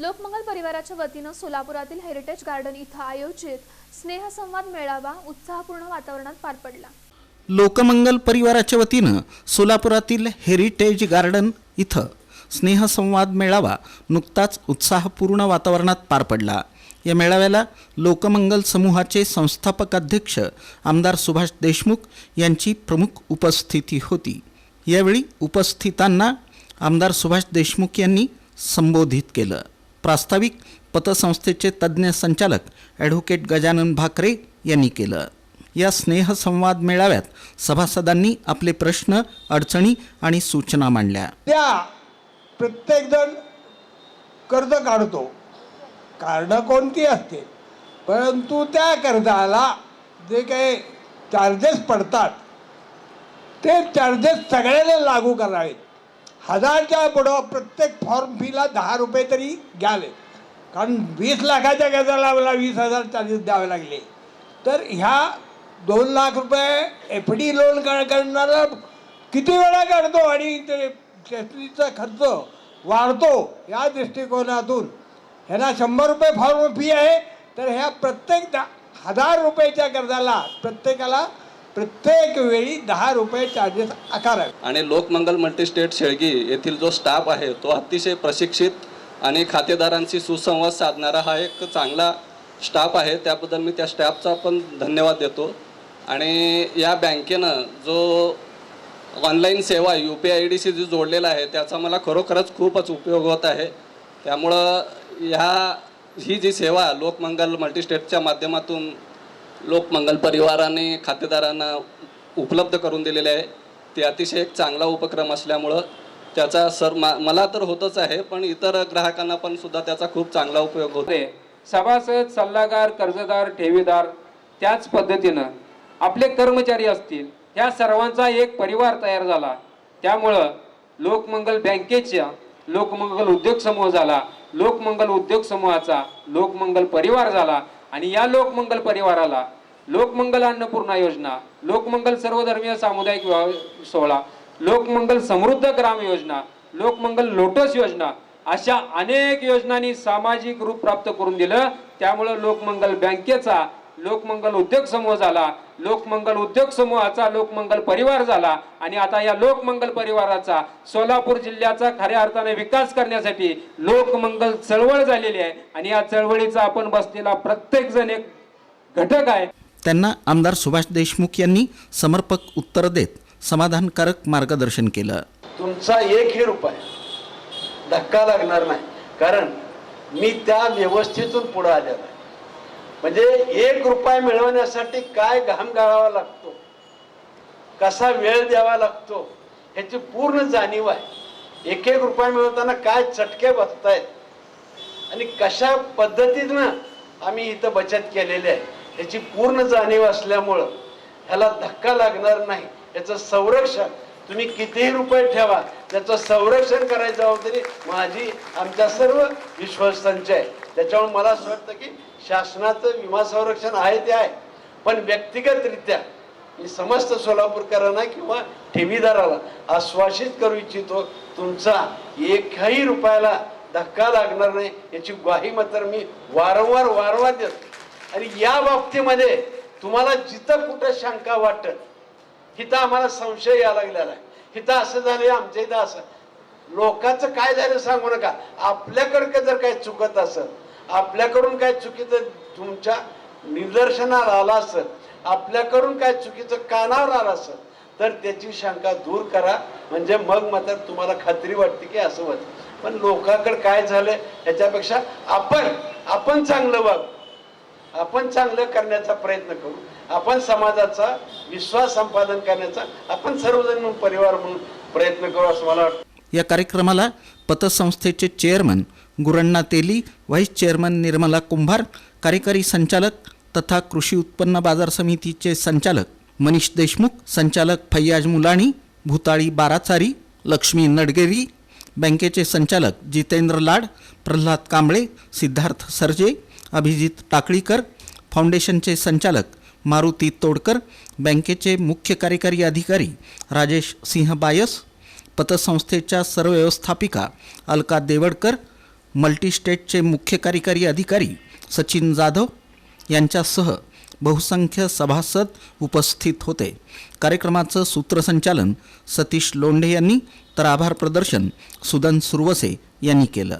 लोकमंगल परिवाराच्या वतीनं सोलापुरातील heritage garden इथं आयोजित स्नेहसंवाद मेळावा उत्साहपूर्ण वातावरणात पार पडला. लोकमंगल परिवाराच्या वतीनं सोलापुरातील हेरिटेज गार्डन इथं स्नेहसंवाद मेळावा नुकताच उत्साहपूर्ण वातावरणात पार पडला. या मेळाव्याला लोकमंगल समूहाचे संस्थापक अध्यक्ष आमदार सुभाष देशमुख यांची प्रमुख उपस्थिती होती. यावेळी उपस्थितांना आमदार सुभाष देशमुख यांनी संबोधित केलं. प्रास्ताविक पतसंस्थेचे तज्ज्ञ संचालक ॲडव्होकेट गजानन भाकरे यांनी केलं. या स्नेहसंवाद मेळाव्यात सभासदांनी आपले प्रश्न अडचणी आणि सूचना मांडल्या. त्या प्रत्येकजण कर्ज काढतो. कारणं कोणती असते परंतु त्या कर्जाला जे काही चार्जेस पडतात ते चार्जेस सगळ्याला लागू करावेत. हजारच्या पुढं प्रत्येक फॉर्म फीला दहा रुपये तरी घ्यावे. कारण वीस लाखाच्या गजाला मला वीस हजार चार्जेस द्यावे लागले. तर ह्या दोन लाख रुपये एफ डी लोन करणारा किती वेळा काढतो आणि ते त्याचा खर्च वाढतो या दृष्टिकोनातून. ह्यांना शंभर रुपये फॉर्म फी आहे. तर ह्या प्रत्येक हजार रुपयाच्या कर्जाला प्रत्येकाला प्रत्येक वेळी दहा रुपये चार्जेस आकारावे आणि लोकमंगल मल्टीस्टेट शेळगी येथील जो स्टाफ आहे तो अतिशय प्रशिक्षित आणि खातेदारांशी सुसंवाद साधणारा हा एक चांगला स्टाफ आहे. त्याबद्दल मी त्या स्टाफचा पण धन्यवाद देतो. आणि या बँकेनं जो ऑनलाईन सेवा यू पी आय डीशी जो जोडलेला आहे त्याचा मला खरोखरच खूपच उपयोग होत आहे. त्यामुळं ह्या ही जी सेवा लोकमंगल मल्टीस्टेटच्या माध्यमातून लोकमंगल परिवाराने खातेदारांना उपलब्ध करून दिलेले आहे. ते अतिशय एक चांगला उपक्रम असल्यामुळं त्याचा सर मा मला तर होतच आहे पण इतर ग्राहकांना पण सुद्धा त्याचा खूप चांगला उपयोग होतो. सभासद सल्लागार कर्जदार ठेवीदार त्याच पद्धतीनं आपले कर्मचारी असतील ह्या सर्वांचा एक परिवार तयार झाला. त्यामुळं लोकमंगल बँकेच्या लोकमंगल उद्योग समूह झाला लोकमंगल उद्योग समूहाचा लोकमंगल परिवार झाला आणि या लोकमंगल परिवाराला लोकमंगल अन्नपूर्णा योजना लोकमंगल सर्वधर्मीय सामुदायिक विवाह सोहळा लोकमंगल समृद्ध ग्राम योजना लोकमंगल लोटस योजना अशा अनेक योजनांनी सामाजिक रूप प्राप्त करून दिलं. त्यामुळं लोकमंगल बँकेचा लोकमंगल उद्योग समूह झाला लोकमंगल उद्योग समूहाचा लोकमंगल परिवार झाला. आणि आता या लोकमंगल परिवाराचा सोलापूर जिल्ह्याचा खऱ्या अर्थाने विकास करण्यासाठी लोकमंगल चळवळ झालेली आहे. आणि या चळवळीचा आपण बसलेला प्रत्येक जण एक घटक आहे. त्यांना आमदार सुभाष देशमुख यांनी समर्पक उत्तर देत समाधानकारक मार्गदर्शन केलं. तुमचा एकही रुपये धक्का लागणार नाही. कारण मी त्या व्यवस्थेतून पुढे आलेलो आहे. म्हणजे एक रुपया मिळवण्यासाठी काय घाम गाळावा लागतो? कसा वेळ द्यावा लागतो? ह्याची पूर्ण जाणीव आहे. एक एक रुपया मिळवताना काय चटके बसतायत? आणि कशा पद्धतीनं आम्ही इथं बचत केलेली आहे? ह्याची पूर्ण जाणीव असल्यामुळं ह्याला धक्का लागणार नाही. याचं संरक्षण तुम्ही कितीही रुपये ठेवा त्याचं संरक्षण करायचं आहोत तरी माझी आमच्या सर्व विश्वस्तांची आहे. त्याच्यामुळे मला असं वाटतं की शासनाचं विमा संरक्षण आहे ते आहे. पण व्यक्तिगतरित्या मी समस्त सोलापूरकरांना किंवा ठेवीदाराला आश्वासित करू इच्छितो तुमचा एकही रुपयाला धक्का लागणार नाही याची ग्वाही मात्र मी वारंवार वारंवार देतो. आणि या बाबतीमध्ये तुम्हाला जिथं कुठं शंका वाटत इथं आम्हाला संशय यायला लागलेला आहे. इथं असं झालं आमच्या इथं असं. लोकांचं काय झालं सांगू नका. आपल्याकडं जर काय चुकत असेल आपल्याकडून काय चुकीचं तुमच्या निदर्शनाला आलं असेल आपल्याकडून काय चुकीचं कानावर आलं असेल तर त्याची शंका दूर करा. म्हणजे मग मात्र तुम्हाला खात्री वाटते की असं होत. पण लोकांकडे काय झालं ह्याच्यापेक्षा आपण आपण चांगलं बघ. आपण चांगलं करण्याचा प्रयत्न करू. आपण समाजाचा विश्वास संपादन करण्याचा आपण सर्वजण म्हणून परिवार म्हणून प्रयत्न करू असं मला वाटतं. या कार्यक्रमाला पतसंस्थेचे chairman Guranna Teli vice chairman Nirmala Kumbhar कार्यकारी संचालक तथा कृषी उत्पन्न बाजार समितीचे संचालक मनीष देशमुख संचालक फैयाज मुलाणी भूताळी बाराचारी लक्ष्मी नडगेरी बँकेचे संचालक जितेंद्र लाड प्रल्हाद कांबळे सिद्धार्थ सरजे अभिजित टाकळीकर फाउंडेशनचे संचालक मारुती तोडकर बँकेचे मुख्य कार्यकारी अधिकारी राजेश सिंह बायस पतसंस्थेच्या सर्व व्यवस्थापिका अलका देवडकर मल्टीस्टेटचे मुख्य कार्यकारी अधिकारी सचिन जाधव यांच्यासह बहुसंख्य सभासद उपस्थित होते. कार्यक्रमाचं सूत्रसंचालन सतीश लोंढे यांनी तर आभार प्रदर्शन सुदन सुरवसे यांनी केलं.